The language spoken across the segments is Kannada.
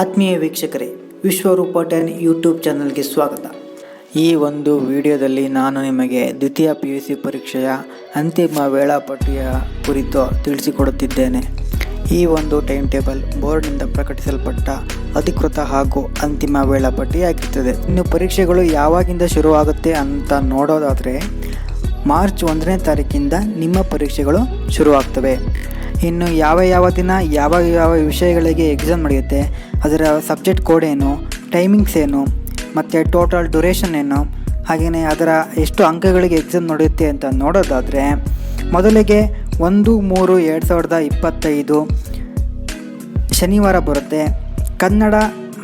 ಆತ್ಮೀಯ ವೀಕ್ಷಕರೇ, ವಿಶ್ವರೂಪ ಟೆನ್ ಯೂಟ್ಯೂಬ್ ಚಾನಲ್ಗೆ ಸ್ವಾಗತ. ಈ ಒಂದು ವಿಡಿಯೋದಲ್ಲಿ ನಾನು ನಿಮಗೆ ದ್ವಿತೀಯ ಪಿ ಯು ಸಿ ಪರೀಕ್ಷೆಯ ಅಂತಿಮ ವೇಳಾಪಟ್ಟಿಯ ಕುರಿತು ತಿಳಿಸಿಕೊಡುತ್ತಿದ್ದೇನೆ. ಈ ಒಂದು ಟೈಮ್ ಟೇಬಲ್ ಬೋರ್ಡ್ನಿಂದ ಪ್ರಕಟಿಸಲ್ಪಟ್ಟ ಅಧಿಕೃತ ಹಾಗೂ ಅಂತಿಮ ವೇಳಾಪಟ್ಟಿಯಾಗಿರ್ತದೆ ಇನ್ನು ಪರೀಕ್ಷೆಗಳು ಯಾವಾಗಿಂದ ಶುರುವಾಗುತ್ತೆ ಅಂತ ನೋಡೋದಾದರೆ, ಮಾರ್ಚ್ ಒಂದನೇ ತಾರೀಕಿಂದ ನಿಮ್ಮ ಪರೀಕ್ಷೆಗಳು ಶುರುವಾಗ್ತವೆ. ಇನ್ನು ಯಾವ ಯಾವ ದಿನ ಯಾವ ಯಾವ ವಿಷಯಗಳಿಗೆ ಎಕ್ಸಾಮ್ ನಡೆಯುತ್ತೆ, ಅದರ ಸಬ್ಜೆಕ್ಟ್ ಕೋಡ್ ಏನು ಟೈಮಿಂಗ್ಸ್ ಏನು, ಮತ್ತು ಟೋಟಲ್ ಡ್ಯೂರೇಷನ್ ಏನು ಹಾಗೆಯೇ ಅದರ ಎಷ್ಟು ಅಂಕಗಳಿಗೆ ಎಕ್ಸಾಮ್ ನಡೆಯುತ್ತೆ ಅಂತ ನೋಡೋದಾದರೆ, ಮೊದಲಿಗೆ ಒಂದು, ಮೂರು, ಎರಡು ಸಾವಿರದ ಇಪ್ಪತ್ತೈದು ಶನಿವಾರ ಬರುತ್ತೆ. ಕನ್ನಡ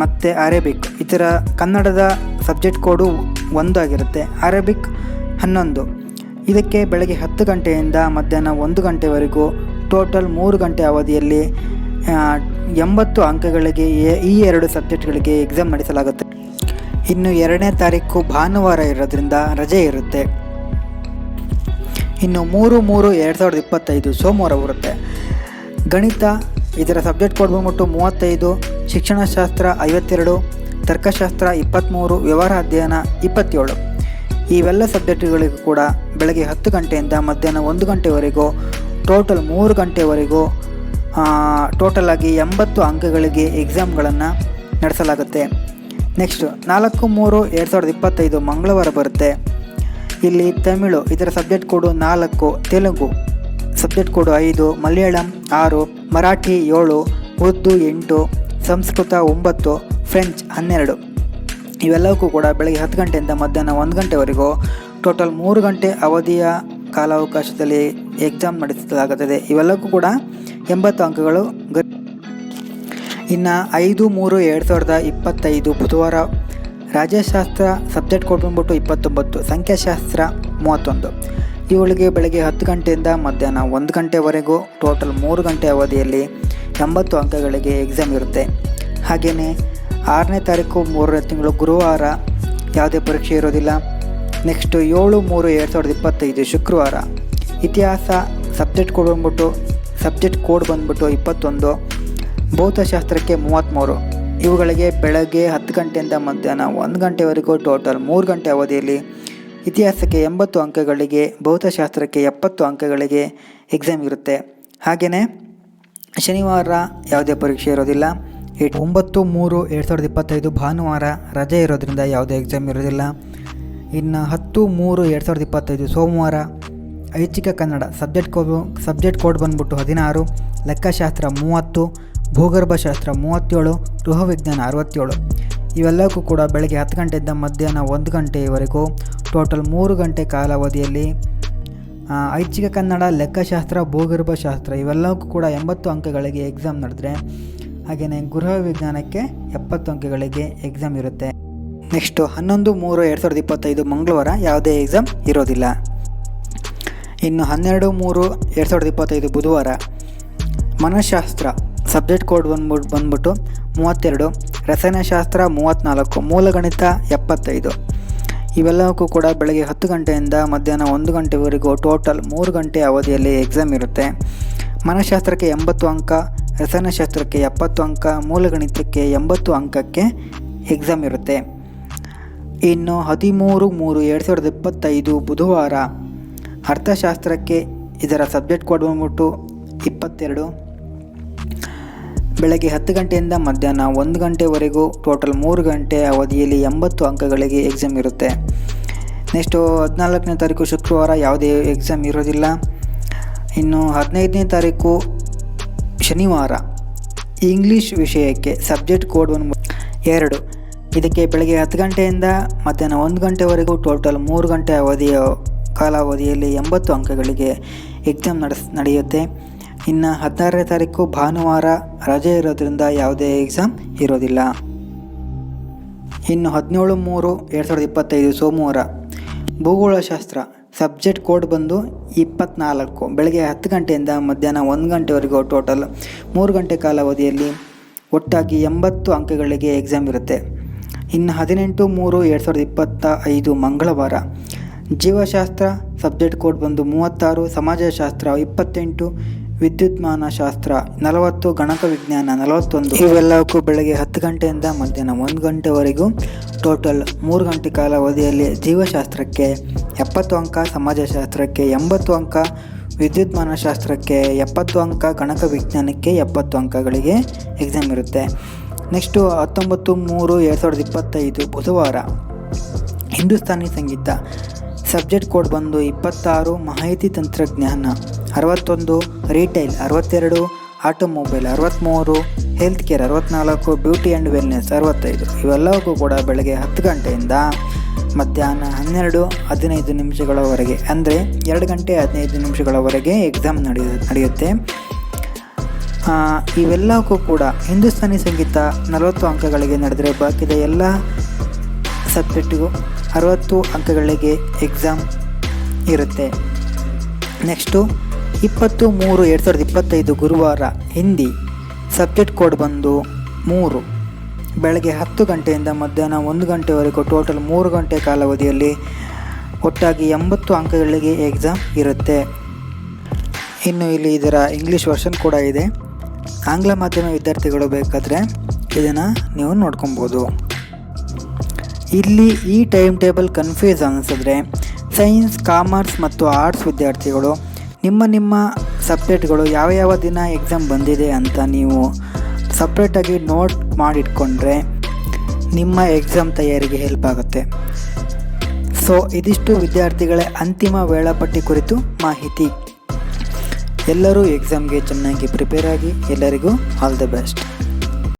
ಮತ್ತು ಅರೇಬಿಕ್ ಇದರ ಕನ್ನಡದ ಸಬ್ಜೆಕ್ಟ್ ಕೋಡು ಒಂದು ಆಗಿರುತ್ತೆ. ಅರೇಬಿಕ್ ಹನ್ನೊಂದು. ಇದಕ್ಕೆ ಬೆಳಗ್ಗೆ ಹತ್ತು ಗಂಟೆಯಿಂದ ಮಧ್ಯಾಹ್ನ ಒಂದು ಗಂಟೆವರೆಗೂ ಟೋಟಲ್ ಮೂರು ಗಂಟೆ ಅವಧಿಯಲ್ಲಿ ಎಂಬತ್ತು ಅಂಕಗಳಿಗೆ ಈ ಎರಡು ಸಬ್ಜೆಕ್ಟ್ಗಳಿಗೆ ಎಕ್ಸಾಮ್ ನಡೆಸಲಾಗುತ್ತೆ. ಇನ್ನು ಎರಡನೇ ತಾರೀಕು ಭಾನುವಾರ ಇರೋದ್ರಿಂದ ರಜೆ ಇರುತ್ತೆ. ಇನ್ನು ಮೂರು ಮೂರು ಎರಡು ಸಾವಿರದ ಇಪ್ಪತ್ತೈದು ಸೋಮವಾರ ಬರುತ್ತೆ. ಗಣಿತ, ಇದರ ಸಬ್ಜೆಕ್ಟ್ ಕೋಡ್ ಬಂದ್ಬಿಟ್ಟು ಮೂವತ್ತೈದು, ಶಿಕ್ಷಣಶಾಸ್ತ್ರ ಐವತ್ತೆರಡು, ತರ್ಕಶಾಸ್ತ್ರ ಇಪ್ಪತ್ತ್ಮೂರು ವ್ಯವಹಾರ ಅಧ್ಯಯನ ಇಪ್ಪತ್ತೇಳು. ಇವೆಲ್ಲ ಸಬ್ಜೆಕ್ಟ್ಗಳಿಗೂ ಕೂಡ ಬೆಳಗ್ಗೆ ಹತ್ತು ಗಂಟೆಯಿಂದ ಮಧ್ಯಾಹ್ನ ಒಂದು ಗಂಟೆವರೆಗೂ ಟೋಟಲ್ ಮೂರು ಗಂಟೆವರೆಗೂ ಟೋಟಲ್ ಆಗಿ ಎಂಬತ್ತು ಅಂಕಗಳಿಗೆ ಎಕ್ಸಾಮ್ಗಳನ್ನು ನಡೆಸಲಾಗುತ್ತೆ. ನೆಕ್ಸ್ಟ್ ನಾಲ್ಕು, ಮೂರು, ಎರಡು ಸಾವಿರದ ಇಪ್ಪತ್ತೈದು ಮಂಗಳವಾರ ಬರುತ್ತೆ. ಇಲ್ಲಿ ತಮಿಳು, ಇದರ ಸಬ್ಜೆಕ್ಟ್ ಕೋಡು ನಾಲ್ಕು, ತೆಲುಗು. ಸಬ್ಜೆಕ್ಟ್ ಕೋಡು ಐದು, ಮಲಯಾಳಂ ಆರು, ಮರಾಠಿ ಏಳು, ಉರ್ದು ಎಂಟು, ಸಂಸ್ಕೃತ ಒಂಬತ್ತು ಫ್ರೆಂಚ್ ಹನ್ನೆರಡು. ಇವೆಲ್ಲವಕ್ಕೂ ಕೂಡ ಬೆಳಗ್ಗೆ ಹತ್ತು ಗಂಟೆಯಿಂದ ಮಧ್ಯಾಹ್ನ ಒಂದು ಗಂಟೆವರೆಗೂ ಟೋಟಲ್ ಮೂರು ಗಂಟೆ ಅವಧಿಯ ಕಾಲಾವಕಾಶದಲ್ಲಿ ಎಕ್ಸಾಮ್ ನಡೆಸಲಾಗುತ್ತದೆ. ಇವೆಲ್ಲಕ್ಕೂ ಕೂಡ ಎಂಬತ್ತು ಅಂಕಗಳು ಇನ್ನು ಐದು, ಮೂರು, ಎರಡು ಸಾವಿರದ ಇಪ್ಪತ್ತೈದು ಬುಧವಾರ ರಾಜ್ಯಶಾಸ್ತ್ರ ಸಬ್ಜೆಕ್ಟ್ ಕೋಡ್ ಬಂದ್ಬಿಟ್ಟು ಇಪ್ಪತ್ತೊಂಬತ್ತು, ಸಂಖ್ಯಾಶಾಸ್ತ್ರ ಮೂವತ್ತೊಂದು. ಇವಳಿಗೆ ಬೆಳಗ್ಗೆ ಹತ್ತು ಗಂಟೆಯಿಂದ ಮಧ್ಯಾಹ್ನ ಒಂದು ಗಂಟೆವರೆಗೂ ಟೋಟಲ್ ಮೂರು ಗಂಟೆ ಅವಧಿಯಲ್ಲಿ ಎಂಬತ್ತು ಅಂಕಗಳಿಗೆ ಎಕ್ಸಾಮ್ ಇರುತ್ತೆ. ಹಾಗೆಯೇ ಆರನೇ ತಾರೀಕು ಮೂರನೇ ತಿಂಗಳು ಗುರುವಾರ ಯಾವುದೇ ಪರೀಕ್ಷೆ ಇರೋದಿಲ್ಲ. ನೆಕ್ಸ್ಟು ಏಳು ಮೂರು ಎರಡು ಸಾವಿರದ ಇಪ್ಪತ್ತೈದು ಶುಕ್ರವಾರ. ಇತಿಹಾಸ, ಸಬ್ಜೆಕ್ಟ್ ಕೋಡ್ ಬಂದ್ಬಿಟ್ಟು, ಸಬ್ಜೆಕ್ಟ್ ಕೋಡ್ ಬಂದ್ಬಿಟ್ಟು ಇಪ್ಪತ್ತೊಂದು, ಭೌತಶಾಸ್ತ್ರಕ್ಕೆ ಮೂವತ್ತ್ಮೂರು. ಇವುಗಳಿಗೆ ಬೆಳಗ್ಗೆ ಹತ್ತು ಗಂಟೆಯಿಂದ ಮಧ್ಯಾಹ್ನ ಒಂದು ಗಂಟೆವರೆಗೂ ಟೋಟಲ್ ಮೂರು ಗಂಟೆ ಅವಧಿಯಲ್ಲಿ ಇತಿಹಾಸಕ್ಕೆ ಎಂಬತ್ತು ಅಂಕಗಳಿಗೆ, ಭೌತಶಾಸ್ತ್ರಕ್ಕೆ ಎಪ್ಪತ್ತು ಅಂಕಗಳಿಗೆ ಎಕ್ಸಾಮ್ ಇರುತ್ತೆ. ಹಾಗೆಯೇ ಶನಿವಾರ ಯಾವುದೇ ಪರೀಕ್ಷೆ ಇರೋದಿಲ್ಲ. ಒಂಬತ್ತು ಮೂರು ಎರಡು ಸಾವಿರದ ಇಪ್ಪತ್ತೈದು ಭಾನುವಾರ ರಜೆ ಇರೋದ್ರಿಂದ ಯಾವುದೇ ಎಕ್ಸಾಮ್ ಇರೋದಿಲ್ಲ. ಇನ್ನು ಹತ್ತು ಮೂರು ಎರಡು ಸಾವಿರದ ಇಪ್ಪತ್ತೈದು ಸೋಮವಾರ ಐಚ್ಛಿಕ Kannada subject code subject code ಬಂದ್ಬಿಟ್ಟು ಹದಿನಾರು, ಲೆಕ್ಕಶಾಸ್ತ್ರ ಮೂವತ್ತು ಭೂಗರ್ಭಶಾಸ್ತ್ರ ಮೂವತ್ತೇಳು ಗೃಹ ವಿಜ್ಞಾನ ಅರವತ್ತೇಳು. ಇವೆಲ್ಲಕ್ಕೂ ಕೂಡ ಬೆಳಗ್ಗೆ ಹತ್ತು ಗಂಟೆಯಿಂದ ಮಧ್ಯಾಹ್ನ ಒಂದು ಗಂಟೆಯವರೆಗೂ ಟೋಟಲ್ ಮೂರು ಗಂಟೆ ಕಾಲಾವಧಿಯಲ್ಲಿ ಐಚ್ಛಿಕ ಕನ್ನಡ, ಲೆಕ್ಕಶಾಸ್ತ್ರ ಭೂಗರ್ಭಶಾಸ್ತ್ರ ಇವೆಲ್ಲಕ್ಕೂ ಕೂಡ ಎಂಬತ್ತು ಅಂಕಗಳಿಗೆ ಎಕ್ಸಾಮ್ ನಡೆದ್ರೆ, ಹಾಗೆಯೇ ಗೃಹ ವಿಜ್ಞಾನಕ್ಕೆ ಎಪ್ಪತ್ತು ಅಂಕಗಳಿಗೆ ಎಕ್ಸಾಮ್ ಇರುತ್ತೆ. ನೆಕ್ಸ್ಟು ಹನ್ನೊಂದು ಮೂರು ಎರಡು ಸಾವಿರದ ಇಪ್ಪತ್ತೈದು ಮಂಗಳವಾರ ಯಾವುದೇ ಎಕ್ಸಾಮ್ ಇರೋದಿಲ್ಲ. ಇನ್ನು ಹನ್ನೆರಡು ಮೂರು ಎರಡು ಸಾವಿರದ ಇಪ್ಪತ್ತೈದು ಬುಧವಾರ ಮನಃಶಾಸ್ತ್ರ ಸಬ್ಜೆಕ್ಟ್ ಕೋಡ್ ಬಂದ್ಬಿಟ್ಟು ಬಂದ್ಬಿಟ್ಟು ಮೂವತ್ತೆರಡು, ರಸಾಯನಶಾಸ್ತ್ರ ಮೂವತ್ತ್ನಾಲ್ಕು ಮೂಲಗಣಿತ ಎಪ್ಪತ್ತೈದು. ಇವೆಲ್ಲವಕ್ಕೂ ಕೂಡ ಬೆಳಗ್ಗೆ ಹತ್ತು ಗಂಟೆಯಿಂದ ಮಧ್ಯಾಹ್ನ ಒಂದು ಗಂಟೆವರೆಗೂ ಟೋಟಲ್ ಮೂರು ಗಂಟೆ ಅವಧಿಯಲ್ಲಿ ಎಕ್ಸಾಮ್ ಇರುತ್ತೆ. ಮನಃಶಾಸ್ತ್ರಕ್ಕೆ ಎಂಬತ್ತು ಅಂಕ, ರಸಾಯನಶಾಸ್ತ್ರಕ್ಕೆ ಎಪ್ಪತ್ತು ಅಂಕ, ಮೂಲಗಣಿತಕ್ಕೆ ಎಂಬತ್ತು ಅಂಕಕ್ಕೆ ಎಕ್ಸಾಮ್ ಇರುತ್ತೆ. ಇನ್ನು ಹದಿಮೂರು ಮೂರು ಎರಡು ಸಾವಿರದ ಇಪ್ಪತ್ತೈದು ಬುಧವಾರ ಅರ್ಥಶಾಸ್ತ್ರಕ್ಕೆ ಇದರ ಸಬ್ಜೆಕ್ಟ್ ಕೋಡ್ ಬಂದ್ಬಿಟ್ಟು ಇಪ್ಪತ್ತೆರಡು. ಬೆಳಗ್ಗೆ ಹತ್ತು ಗಂಟೆಯಿಂದ ಮಧ್ಯಾಹ್ನ ಒಂದು ಗಂಟೆವರೆಗೂ ಟೋಟಲ್ ಮೂರು ಗಂಟೆ ಅವಧಿಯಲ್ಲಿ ಎಂಬತ್ತು ಅಂಕಗಳಿಗೆ ಎಕ್ಸಾಮ್ ಇರುತ್ತೆ. ನೆಕ್ಸ್ಟು ಹದಿನಾಲ್ಕನೇ ತಾರೀಕು ಶುಕ್ರವಾರ ಯಾವುದೇ ಎಕ್ಸಾಮ್ ಇರೋದಿಲ್ಲ. ಇನ್ನು ಹದಿನೈದನೇ ತಾರೀಕು ಶನಿವಾರ. ಇಂಗ್ಲೀಷ್ ವಿಷಯಕ್ಕೆ ಸಬ್ಜೆಕ್ಟ್ ಕೋಡ್ ಬಂದ್ಬಿಟ್ಟು ಎರಡು. ಇದಕ್ಕೆ ಬೆಳಗ್ಗೆ ಹತ್ತು ಗಂಟೆಯಿಂದ ಮಧ್ಯಾಹ್ನ ಒಂದು ಗಂಟೆವರೆಗೂ ಟೋಟಲ್ ಮೂರು ಗಂಟೆ ಅವಧಿಯ ಕಾಲಾವಧಿಯಲ್ಲಿ ಎಂಬತ್ತು ಅಂಕಗಳಿಗೆ ಎಕ್ಸಾಮ್ ನಡೆಸ್, ನಡೆಯುತ್ತೆ. ಇನ್ನು ಹದಿನಾರನೇ ತಾರೀಕು ಭಾನುವಾರ ರಜೆ ಇರೋದ್ರಿಂದ ಯಾವುದೇ ಎಕ್ಸಾಮ್ ಇರೋದಿಲ್ಲ. ಇನ್ನು ಹದಿನೇಳು ಮೂರು ಎರಡು ಸಾವಿರದ ಇಪ್ಪತ್ತೈದು ಸೋಮವಾರ ಭೂಗೋಳಶಾಸ್ತ್ರ ಸಬ್ಜೆಕ್ಟ್ ಕೋಡ್ ಬಂದು ಇಪ್ಪತ್ನಾಲ್ಕು. ಬೆಳಗ್ಗೆ ಹತ್ತು ಗಂಟೆಯಿಂದ ಮಧ್ಯಾಹ್ನ ಒಂದು ಗಂಟೆವರೆಗೂ ಟೋಟಲ್ ಮೂರು ಗಂಟೆ ಕಾಲಾವಧಿಯಲ್ಲಿ ಒಟ್ಟಾಗಿ ಎಂಬತ್ತು ಅಂಕಗಳಿಗೆ ಎಕ್ಸಾಮ್ ಇರುತ್ತೆ. ಇನ್ನು ಹದಿನೆಂಟು ಮೂರು ಎರಡು ಸಾವಿರದ ಇಪ್ಪತ್ತ ಐದು ಮಂಗಳವಾರ. ಜೀವಶಾಸ್ತ್ರ ಸಬ್ಜೆಕ್ಟ್ ಕೋಡ್ ಬಂದು ಮೂವತ್ತಾರು, ಸಮಾಜಶಾಸ್ತ್ರ ಇಪ್ಪತ್ತೆಂಟು ವಿದ್ಯುತ್ಮಾನ ಶಾಸ್ತ್ರ ನಲವತ್ತು, ಗಣಕ ವಿಜ್ಞಾನ ನಲವತ್ತೊಂದು. ಇವೆಲ್ಲವಕ್ಕೂ ಬೆಳಗ್ಗೆ ಹತ್ತು ಗಂಟೆಯಿಂದ ಮಧ್ಯಾಹ್ನ ಒಂದು ಗಂಟೆವರೆಗೂ. ಟೋಟಲ್ ಮೂರು ಗಂಟೆ ಕಾಲಾವಧಿಯಲ್ಲಿ ಜೀವಶಾಸ್ತ್ರಕ್ಕೆ ಎಪ್ಪತ್ತು ಅಂಕ, ಸಮಾಜಶಾಸ್ತ್ರಕ್ಕೆ ಎಂಬತ್ತು ಅಂಕ ವಿದ್ಯುತ್ಮಾನ ಶಾಸ್ತ್ರಕ್ಕೆ ಎಪ್ಪತ್ತು ಅಂಕ, ಗಣಕ ವಿಜ್ಞಾನಕ್ಕೆ ಎಪ್ಪತ್ತು ಅಂಕಗಳಿಗೆ ಎಕ್ಸಾಮ್ ಇರುತ್ತೆ. ನೆಕ್ಸ್ಟು ಹತ್ತೊಂಬತ್ತು ಮೂರು ಎರಡು ಸಾವಿರದ ಇಪ್ಪತ್ತೈದು ಬುಧವಾರ ಹಿಂದೂಸ್ತಾನಿ ಸಂಗೀತ. ಸಬ್ಜೆಕ್ಟ್ ಕೋಡ್ ಬಂದು ಇಪ್ಪತ್ತಾರು ಮಾಹಿತಿ ತಂತ್ರಜ್ಞಾನ, ಅರವತ್ತೊಂದು ರೀಟೈಲ್, ಅರವತ್ತೆರಡು ಆಟೋಮೊಬೈಲ್ ಅರವತ್ತ್ಮೂರು ಹೆಲ್ತ್ ಕೇರ್ ಅರವತ್ತ್ನಾಲ್ಕು ಬ್ಯೂಟಿ ಆ್ಯಂಡ್ ವೆಲ್ನೆಸ್, ಅರವತ್ತೈದು ಇವೆಲ್ಲವಕ್ಕೂ ಕೂಡ ಬೆಳಗ್ಗೆ ಹತ್ತು ಗಂಟೆಯಿಂದ ಮಧ್ಯಾಹ್ನ ಹನ್ನೆರಡು ಹದಿನೈದು ನಿಮಿಷಗಳವರೆಗೆ, ಅಂದರೆ ಎರಡು ಗಂಟೆ ಹದಿನೈದು ನಿಮಿಷಗಳವರೆಗೆ ಎಕ್ಸಾಮ್ ನಡೆಯ ನಡೆಯುತ್ತೆ. ಇವೆಲ್ಲಕ್ಕೂ ಕೂಡ ಹಿಂದೂಸ್ತಾನಿ ಸಂಗೀತ ನಲವತ್ತು ಅಂಕಗಳಿಗೆ ನಡೆದರೆ ಬಾಕಿದ ಎಲ್ಲ ಸಬ್ಜೆಕ್ಟಿಗೂ ಅರವತ್ತು ಅಂಕಗಳಿಗೆ ಎಕ್ಸಾಮ್ ಇರುತ್ತೆ. ನೆಕ್ಸ್ಟು, ಇಪ್ಪತ್ತು ಮೂರು ಎರಡು ಸಾವಿರದ ಇಪ್ಪತ್ತೈದು ಗುರುವಾರ ಹಿಂದಿ ಸಬ್ಜೆಕ್ಟ್ ಕೋಡ್ ಬಂದು ಮೂರು. ಬೆಳಗ್ಗೆ ಹತ್ತು ಗಂಟೆಯಿಂದ ಮಧ್ಯಾಹ್ನ ಒಂದು ಗಂಟೆವರೆಗೂ ಟೋಟಲ್ ಮೂರು ಗಂಟೆ ಕಾಲಾವಧಿಯಲ್ಲಿ ಒಟ್ಟಾಗಿ ಎಂಬತ್ತು ಅಂಕಗಳಿಗೆ ಎಕ್ಸಾಮ್ ಇರುತ್ತೆ. ಇನ್ನು ಇಲ್ಲಿ ಇದರ ಇಂಗ್ಲೀಷ್ ವರ್ಷನ್ ಕೂಡ ಇದೆ. ಆಂಗ್ಲ ಮಾಧ್ಯಮ ವಿದ್ಯಾರ್ಥಿಗಳು ಬೇಕಾದರೆ ಇದನ್ನು ನೀವು ನೋಡ್ಕೊಬೋದು. ಇಲ್ಲಿ ಈ ಟೈಮ್ ಟೇಬಲ್ ಕನ್ಫ್ಯೂಸ್ ಅನ್ನಿಸಿದ್ರೆ ಸೈನ್ಸ್, ಕಾಮರ್ಸ್ ಮತ್ತು ಆರ್ಟ್ಸ್ ವಿದ್ಯಾರ್ಥಿಗಳು ನಿಮ್ಮ ನಿಮ್ಮ ಸಬ್ಜೆಕ್ಟ್ಗಳು ಯಾವ ಯಾವ ದಿನ ಎಕ್ಸಾಮ್ ಬಂದಿದೆ ಅಂತ ನೀವು ಸಪ್ರೇಟಾಗಿ ನೋಟ್ ಮಾಡಿಟ್ಕೊಂಡ್ರೆ ನಿಮ್ಮ ಎಕ್ಸಾಮ್ ತಯಾರಿಗೆ ಹೆಲ್ಪ್ ಆಗುತ್ತೆ. ಸೊ, ಇದಿಷ್ಟು ವಿದ್ಯಾರ್ಥಿಗಳ ಅಂತಿಮ ವೇಳಾಪಟ್ಟಿ ಕುರಿತು ಮಾಹಿತಿ. ಎಲ್ಲರೂ ಎಕ್ಸಾಮ್ಗೆ ಚೆನ್ನಾಗಿ ಪ್ರಿಪೇರ್ ಆಗಿ ಎಲ್ಲರಿಗೂ ಆಲ್ ದ ಬೆಸ್ಟ್